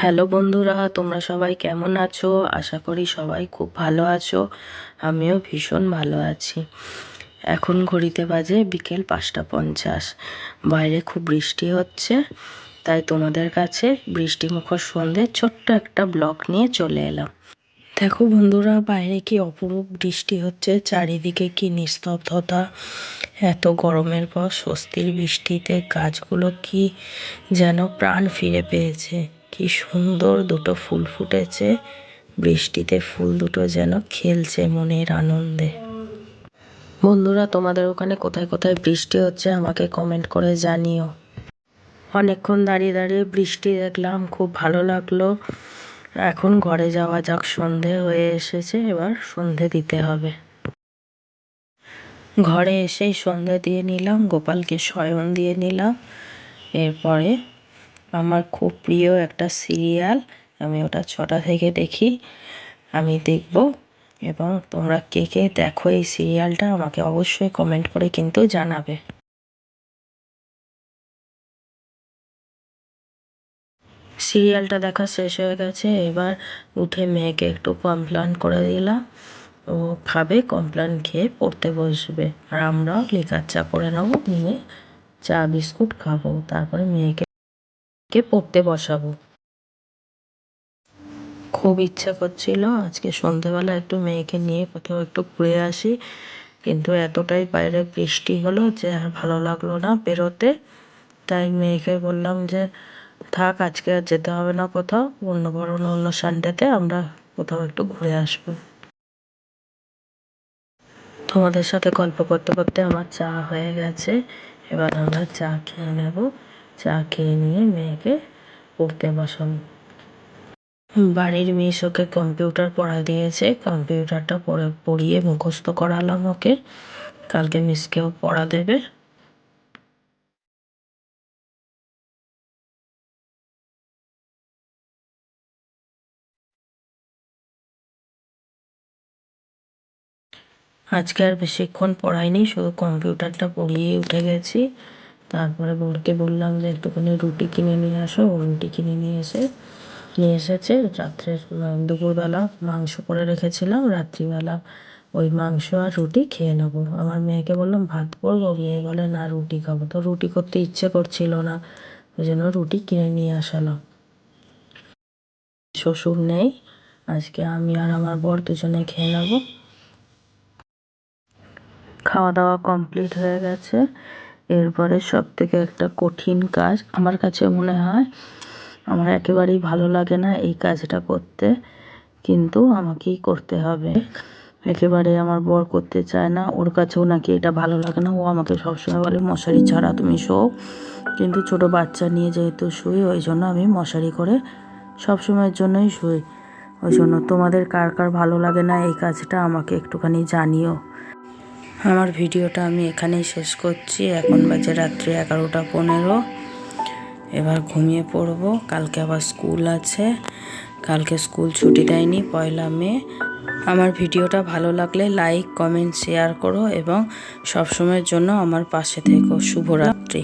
Hello বন্ধুরা, তোমরা সবাই কেমন আছো? আশা করি সবাই খুব ভালো আছো। আমিও ভীষণ ভালো আছি। এখন ঘড়িতে বাজে বিকেল পাঁচটা পঞ্চাশ। বাইরে খুব বৃষ্টি হচ্ছে, তাই তোমাদের কাছে বৃষ্টি মুখর সন্ধে ছোট্ট একটা ব্লগ নিয়ে চলে এলাম। দেখো বন্ধুরা, বাইরে কি অপরূপ বৃষ্টি হচ্ছে, চারিদিকে কি নিস্তব্ধতা। এত গরমের পর স্বস্তির বৃষ্টিতে গাছগুলো কি যেন প্রাণ ফিরে পেয়েছে। কি সুন্দর দুটো ফুল ফুটেছে। বৃষ্টিতে ফুল দুটো যেন খেলছে মনের আনন্দে। বন্ধুরা, তোমাদের ওখানে কোথায় কোথায় বৃষ্টি হচ্ছে আমাকে কমেন্ট করে জানিও। অনেকক্ষণ দাঁড়িয়ে দাঁড়িয়ে বৃষ্টি দেখলাম, খুব ভালো লাগল। এখন ঘরে যাওয়া যাক, সন্ধে হয়ে এসেছে, এবার সন্ধে দিতে হবে। ঘরে এসেই সন্ধে দিয়ে নিলাম, গোপালকে শয়ন দিয়ে নিলাম, এরপরে আমার খুব প্রিয় একটা সিরিয়াল। আমি ওটা ছটা থেকে দেখি। আমি দেখব। এবং তোমরা কে কে দেখো এই সিরিয়ালটা আমাকে অবশ্যই কমেন্ট করে কিন্তু জানাবে। সিরিয়ালটা দেখা শেষ হয়ে গেছে। এবার উঠে মেয়েকে একটু কমপ্লেন করে দিলাম। ও খাবে কমপ্লেন খেয়ে পড়তে বসবে। আর আমরাও লিকার চা করে নেব, নিয়ে চা, বিস্কুট খাব। তারপরে মেয়েকে কে পড়তে বসাবো? খুব ইচ্ছা করছিল আজকে সন্ধেবেলা একটু মেয়েকে নিয়ে কোথাও একটু ঘুরে আসি, কিন্তু এতটাই বাইরে বৃষ্টি হলো যে আর ভালো লাগল না বেরোতে। তাই মেয়েকে বললাম যে, থাক, আজকে আর যেতে হবে না কোথাও অন্য বড় অন্য সানডেতে আমরা কোথাও একটু ঘুরে আসব। তোমাদের সাথে গল্প করতে করতে আমার চা হয়ে গেছে, এবার আমরা চা খেয়ে নেব। খেয়ে নিয়ে মেয়েকে পড়তে বসাবো। বাড়ির মেয়ে ওকে কম্পিউটার পড়া দিয়েছে। কম্পিউটারটা পড়ে, পড়িয়ে মুখস্থ করালাম ওকে। কালকে মিসকেও পড়া দেবে। আজকে আর বেশিক্ষণ পড়াইনি, শুধু কম্পিউটারটা পড়িয়ে উঠে গেছি। তারপরে বোনকে বললাম যে, একটুখানি রুটি কিনে নিয়ে আসো। রুটি কিনে নিয়ে এসে, নিয়ে এসেছে। রাত্রে দুপুরবেলা মাংস করে রেখেছিলাম। রাত্রিবেলা ওই মাংস আর রুটি খেয়ে নেব। আমার মেয়েকে বললাম, ভাত করব? মেয়ে বলে, না, রুটি খাব। তো রুটি করতে ইচ্ছে করছিল না। ওই জন্য রুটি কিনে নিয়ে আসালাম। শ্বশুর নেই। আজকে আমি আর আমার বর দুজনে খেয়ে নেব। খাওয়া দাওয়া কমপ্লিট হয়ে গেছে। এরপরে সব থেকে একটা কঠিন কাজ আমার কাছে মনে হয়, আমার একেবারেই ভালো লাগে না এই কাজটা করতে, কিন্তু আমাকেই করতে হবে। একেবারে আমার বর করতে চায় না, ওর কাছেও নাকি এটা ভালো লাগে না, ও আমাকে সবসময় বলে, মশারি ছাড়া তুমি শো কিন্তু ছোট বাচ্চা নিয়ে যেহেতু শুই, ওই জন্য আমি মশারি করে সবসময়ের জন্যই শুই। ওই জন্য তোমাদের কার কার ভালো লাগে না এই কাজটা আমাকে একটুখানি জানিও। আমার ভিডিওটা আমি এখানেই শেষ করছি। এখন বাজে রাত্রি এগারোটা পনেরো। এবার ঘুমিয়ে পড়ব। কালকে আবার স্কুল আছে। কালকে স্কুল ছুটি দেয়নি পয়লা মে। আমার ভিডিওটা ভালো লাগলে লাইক, কমেন্ট, শেয়ার করো এবং সবসময়ের জন্য আমার পাশে থেকো। শুভরাত্রি।